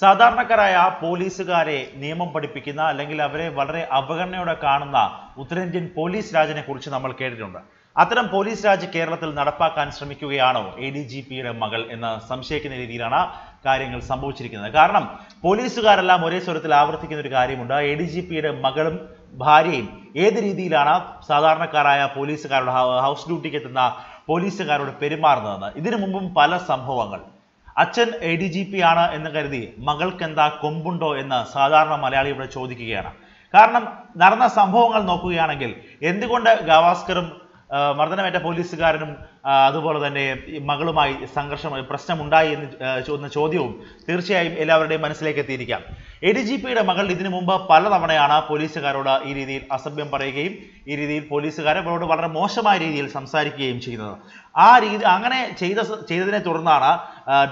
സാധാരണക്കാരായ പോലീസുകാരെ നിയമം പഠിപ്പിക്കുന്ന അല്ലെങ്കിൽ അവരെ വളരെ അവഗണനയോടെ കാണുന്ന ഉത്തരേന്ത്യൻ പോലീസ് രാജിനെ കുറിച്ച് നമ്മൾ കേട്ടിട്ടുണ്ട്. അത്തരം പോലീസ് രാജ് കേരളത്തിൽ നടപ്പാക്കാൻ ശ്രമിക്കുകയാണോ എ ഡി ജി പിയുടെ മകൾ എന്ന് സംശയിക്കുന്ന രീതിയിലാണ് കാര്യങ്ങൾ സംഭവിച്ചിരിക്കുന്നത്. കാരണം പോലീസുകാരെല്ലാം ഒരേ സ്വരത്തിൽ ആവർത്തിക്കുന്ന ഒരു കാര്യമുണ്ട്. എ ഡി ജി പിയുടെ മകളും ഭാര്യയും ഏത് രീതിയിലാണ് സാധാരണക്കാരായ പോലീസുകാരുടെ ഹൗസ് ഡ്യൂട്ടിക്ക് എത്തുന്ന പോലീസുകാരോട് പെരുമാറുന്നതെന്ന്. ഇതിനു മുമ്പും പല സംഭവങ്ങൾ. അച്ഛൻ എ ഡി ജി പി ആണ് എന്ന് കരുതി മകൾക്ക് എന്താ കൊമ്പുണ്ടോ എന്ന് സാധാരണ മലയാളി ഇവിടെ ചോദിക്കുകയാണ്. കാരണം നടന്ന സംഭവങ്ങൾ നോക്കുകയാണെങ്കിൽ എന്തുകൊണ്ട് ഗവാസ്കറും മർദ്ദനമേറ്റ പോലീസുകാരനും അതുപോലെ തന്നെ മകളുമായി സംഘർഷം പ്രശ്നമുണ്ടായി എന്ന് ചോദിച്ച ചോദ്യവും തീർച്ചയായും എല്ലാവരുടെയും മനസ്സിലേക്ക് എത്തിയിരിക്കാം. എ ഡി ജി പിയുടെ മകൾ ഇതിനു മുമ്പ് പലതവണയാണ് പോലീസുകാരോട് ഈ രീതിയിൽ അസഭ്യം പറയുകയും ഈ രീതിയിൽ പോലീസുകാരെ അവരോട് വളരെ മോശമായ രീതിയിൽ സംസാരിക്കുകയും ചെയ്യുന്നത്. ആ രീതി അങ്ങനെ ചെയ്ത ചെയ്തതിനെ തുടർന്നാണ്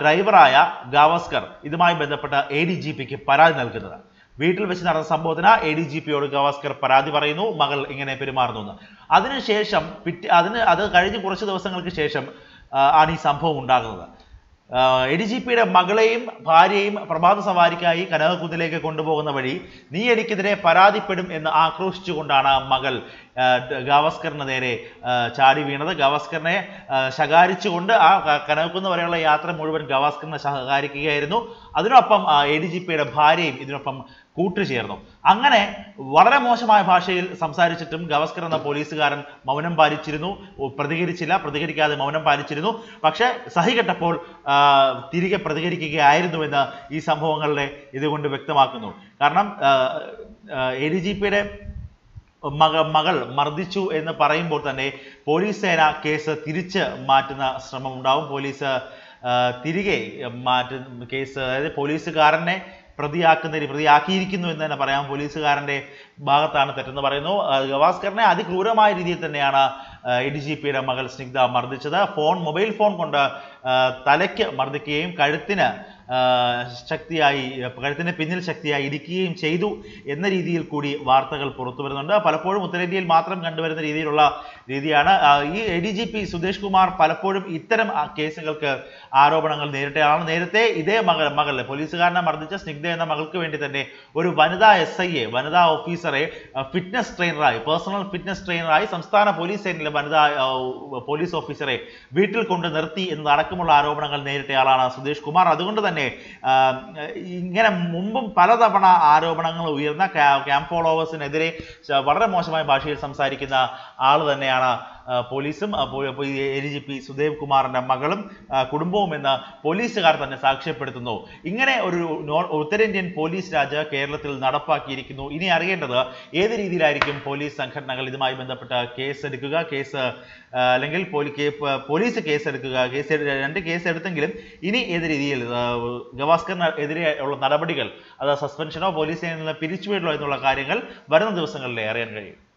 ഡ്രൈവറായ ഗാവസ്കർ ഇതുമായി ബന്ധപ്പെട്ട എ ഡി ജി പിക്ക് പരാതി നൽകുന്നത്. വീട്ടിൽ വെച്ച് നടന്ന സംഭവത്തിന് എ ഡി ജി പിയോട് ഗവാസ്കർ പരാതി പറയുന്നു മകൾ ഇങ്ങനെ പെരുമാറുന്നു എന്ന്. അതിനുശേഷം പിറ്റേ അതിന് അത് കഴിഞ്ഞ് കുറച്ച് ദിവസങ്ങൾക്ക് ശേഷം ആണ് ഈ സംഭവം ഉണ്ടാകുന്നത്. എ ഡി ജി പിയുടെ മകളെയും ഭാര്യയെയും പ്രഭാത സവാരിക്കായി കനകക്കുന്നിലേക്ക് കൊണ്ടുപോകുന്ന വഴി നീ എനിക്കെതിരെ പരാതിപ്പെടും എന്ന് ആക്രോശിച്ചുകൊണ്ടാണ് മകൾ ഗാവസ്കറിന് നേരെ ചാടി വീണത്. ഗവാസ്കറിനെ ശകാരിച്ചുകൊണ്ട് ആ കനകക്കുന്ന് വരെയുള്ള യാത്ര മുഴുവൻ ഗവാസ്കറിനെ ശകാരിക്കുകയായിരുന്നു. അതിനൊപ്പം എ ഡി ജി പിയുടെ ഭാര്യയും ഇതിനൊപ്പം കൂട്ടുചേർന്നു. അങ്ങനെ വളരെ മോശമായ ഭാഷയിൽ സംസാരിച്ചിട്ടും ഗവസ്കർ എന്ന പോലീസുകാരൻ മൗനം പാലിച്ചിരുന്നു. പ്രതികരിച്ചില്ല പ്രതികരിക്കാതെ മൗനം പാലിച്ചിരുന്നു. പക്ഷേ സഹികെട്ടപ്പോൾ തിരികെ പ്രതികരിക്കുകയായിരുന്നുവെന്ന് ഈ സംഭവങ്ങളുടെ ഇതുകൊണ്ട് വ്യക്തമാക്കുന്നു. കാരണം എ ഡി ജി പിയുടെ മക മകൾ മർദ്ദിച്ചു എന്ന് പറയുമ്പോൾ തന്നെ പോലീസ് സേന കേസ് തിരിച്ച് മാറ്റുന്ന ശ്രമം ഉണ്ടാവും പോലീസ് തിരികെ മാറ്റുന്ന കേസ് അതായത് പോലീസുകാരനെ പ്രതിയാക്കുന്ന രീതി- പ്രതിയാക്കിയിരിക്കുന്നു എന്ന് തന്നെ പറയാം. പോലീസുകാരന്റെ ഭാഗത്താണ് തെറ്റെന്ന് പറയുന്നു. ഗവാസ്കറിനെ അതിക്രൂരമായ രീതിയിൽ തന്നെയാണ് എ ഡി ജി പിയുടെ മകൾ സ്നിഗ്ധ മർദ്ദിച്ചത്. ഫോൺ മൊബൈൽ ഫോൺ കൊണ്ട് തലയ്ക്ക് മർദ്ദിക്കുകയും കഴുത്തിന് ശക്തിയായി കഴുത്തിന് പിന്നിൽ ശക്തിയായി ഇരിക്കുകയും ചെയ്തു എന്ന രീതിയിൽ കൂടി വാർത്തകൾ പുറത്തു വരുന്നുണ്ട്. പലപ്പോഴും ഉത്തരേന്ത്യയിൽ മാത്രം കണ്ടുവരുന്ന രീതിയിലുള്ള രീതിയാണ്. ഈ A D G P Sudhesh Kumar പലപ്പോഴും ഇത്തരം കേസുകൾക്ക് ആരോപണങ്ങൾ നേരിട്ടയാളാണ്. നേരത്തെ ഇതേ മകൾ മകൾ പോലീസുകാരനെ മർദ്ദിച്ച സ്നിഗ്ധ എന്ന മകൾക്ക് വേണ്ടി തന്നെ ഒരു വനിതാ എസ് ഐ എ വനിതാ ഓഫീസറെ ഫിറ്റ്നസ് ട്രെയിനറായി പേഴ്സണൽ ഫിറ്റ്നസ് ട്രെയിനറായി സംസ്ഥാന പോലീസ് സേനയിലെ വനിതാ പോലീസ് ഓഫീസറെ വീട്ടിൽ കൊണ്ട് നിർത്തി എന്നതടക്കമുള്ള ആരോപണങ്ങൾ നേരിട്ടയാളാണ് സുധേഷ് കുമാർ. അതുകൊണ്ട് തന്നെ ആ, ഇങ്ങനെ മുമ്പും പലതവണ ആരോപണങ്ങൾ ഉയർന്ന ക്യാമ്പ് ഫോളോവേഴ്സിനെതിരെ വളരെ മോശമായ ഭാഷയിൽ സംസാരിക്കുന്ന ആൾ തന്നെയാണ് പോലീസും A D G P Sudev കുമാറിന്റെ മകളും കുടുംബവും എന്ന് പോലീസുകാർ തന്നെ സാക്ഷ്യപ്പെടുത്തുന്നു. ഇങ്ങനെ ഒരു ഉത്തരേന്ത്യൻ പോലീസ് രാജ കേരളത്തിൽ നടപ്പാക്കിയിരിക്കുന്നു. ഇനി അറിയേണ്ടത് ഏത് രീതിയിലായിരിക്കും പോലീസ് സംഘടനകൾ ഇതുമായി ബന്ധപ്പെട്ട കേസ് എടുക്കുക? കേസ് അല്ലെങ്കിൽ പോലീ- പോലീസ് കേസ് എടുക്കുക? കേസ് രണ്ട് കേസ് എടുത്തെങ്കിലും ഇനി ഏത് രീതിയിൽ ഗവാസ്കറിന് ഉള്ള നടപടികൾ അത് സസ്പെൻഷനോ പോലീസിൽ നിന്ന് പിരിച്ചുവിടലോ എന്നുള്ള കാര്യങ്ങൾ വരുന്ന ദിവസങ്ങളിൽ അറിയാൻ കഴിയും.